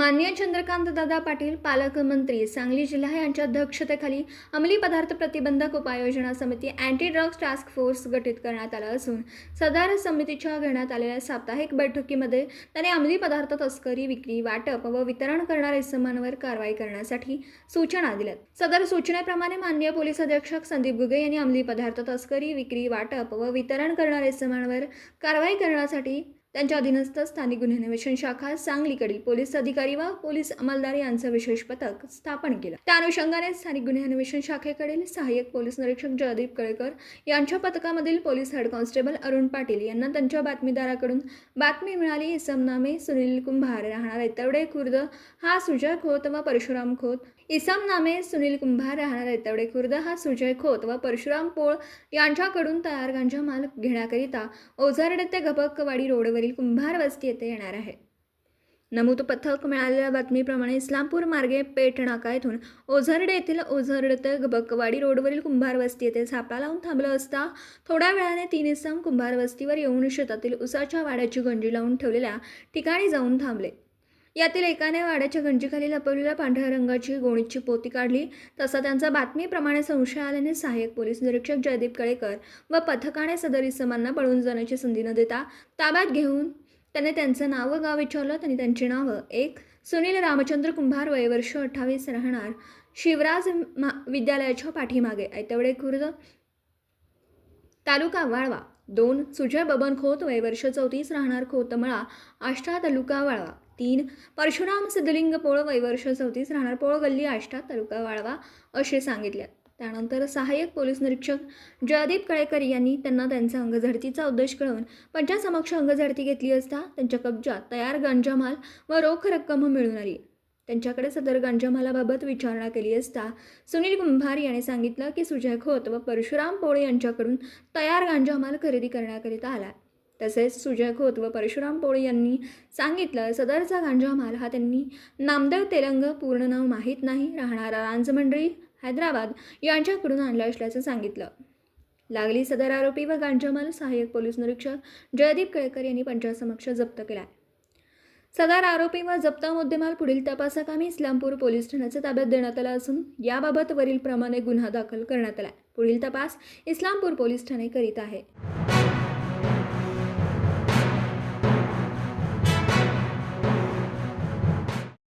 माननीय चंद्रकांत दादा पाटील पालकमंत्री सांगली जिल्हा यांच्या अध्यक्षतेखाली अंमली पदार्थ प्रतिबंधक उपाययोजना समिती अँटी ड्रग्ज टास्क फोर्स गठीत करण्यात आला असून सदर समितीच्या घेण्यात आलेल्या साप्ताहिक बैठकीमध्ये त्यांनी अंमली पदार्थ तस्करी विक्री वाटप व वितरण करणाऱ्या इसमांवर कारवाई करण्यासाठी सूचना दिल्यात. सदर सूचनेप्रमाणे माननीय पोलीस अधीक्षक संदीप गुगे यांनी अंमली पदार्थ तस्करी विक्री वाटप व वितरण करणाऱ्या इसमांवर कारवाई करण्यासाठी त्यांच्या अधीनस्थ स्थानिक गुन्हे अन्वेषण शाखा सांगलीकडील पोलीस अधिकारी व पोलीस अंमलदार यांचं विशेष पथक स्थापन केलं. त्या अनुषंगाने स्थानिक गुन्हे अन्वेषण शाखेकडील सहाय्यक पोलीस निरीक्षक जयदीप कळेकर यांच्या पथकामधील police head constable Arun Patil यांना त्यांच्या बातमीदाराकडून बातमी मिळाली. इसमनामे सुनील कुंभार राहणार ऐतवडे खुर्द. हा सुजय खोत व परशुराम खोत. इसम नामे सुनील कुंभार राहणार ऐतवडे खुर्द. हा सुजय खोत व परशुराम पोळ यांच्याकडून तयार गांजा माल घेण्याकरिता ओझारडे ते गबकवाडी रोडवरील कुंभार वस्ती येथे येणार आहे. नमूद पथक मिळालेल्या बातमीप्रमाणे इस्लामपूर मार्गे पेठ नाका येथून ओझरडे येथील ओझरडे ते बकवाडी रोडवरील कुंभार वस्ती येथे सापळा लावून थांबलं असता थोड्या वेळाने तीन इसम कुंभार वस्तीवर येऊन शेतातील उसाच्या वाड्याची गंजी लावून ठेवलेल्या ठिकाणी जाऊन थांबले. यातील एकाने वाड्याच्या गंजीखाली लपवलेल्या पांढऱ्या रंगाची गोणीची पोती काढली. तसा त्यांचा बातमीप्रमाणे संशय आल्याने सहाय्यक पोलीस निरीक्षक जयदीप कळेकर व पथकाने सदर इसमांना पळून जाण्याची संधी न देता ताब्यात घेऊन त्याने त्यांचं नाव व गाव विचारलं. त्यांनी त्यांची नावं एक सुनील रामचंद्र कुंभार वय वर्ष अठ्ठावीस राहणार शिवराज मा विद्यालयाच्या पाठीमागे ऐतवडे खुर्द तालुका वाळवा दोन सुजय बबन खोत वय वर्ष चौतीस राहणार खोतमळा आष्टा तालुका वाळवा तीन. परशुराम सिद्धलिंग पोळ वैवर्ष चौतीस. राहणार पोळ गल्ली आष्टा तालुका वाळवा असे सांगितले. त्यानंतर सहाय्यक पोलीस निरीक्षक जयदीप कळेकर यांनी त्यांना त्यांचा अंगझडतीचा उद्देश कळवून पंचासमक्ष अंगझडती घेतली असता त्यांच्या कब्जात तयार गांजा माल व रोख रक्कम मिळून आली. त्यांच्याकडे सदर गांजामालाबाबत विचारणा केली असता सुनील कुंभार याने सांगितलं की सुजय खोत व परशुराम पोळे यांच्याकडून तयार गांजामाल खरेदी करण्याकरिता आला. तसेच सुजय खोत व परशुराम पोळे यांनी सांगितलं सदरचा गांजा माल हा त्यांनी नामदेव तेलंग पूर्ण नाव माहीत नाही राहणारा रांजमंडळी हैदराबाद यांच्याकडून आणला असल्याचं सांगितलं. लागली सदर आरोपी व गांजामाल सहाय्यक पोलीस निरीक्षक जयदीप केळकर यांनी पंचासमक्ष जप्त केला. सदर आरोपी व जप्त मुद्देमाल पुढील तपासाकामी इस्लामपूर पोलीस ठाण्याच्या ताब्यात देण्यात आला असून याबाबत वरील प्रमाणे गुन्हा दाखल करण्यात आला. पुढील तपास इस्लामपूर पोलीस ठाणे करीत आहे.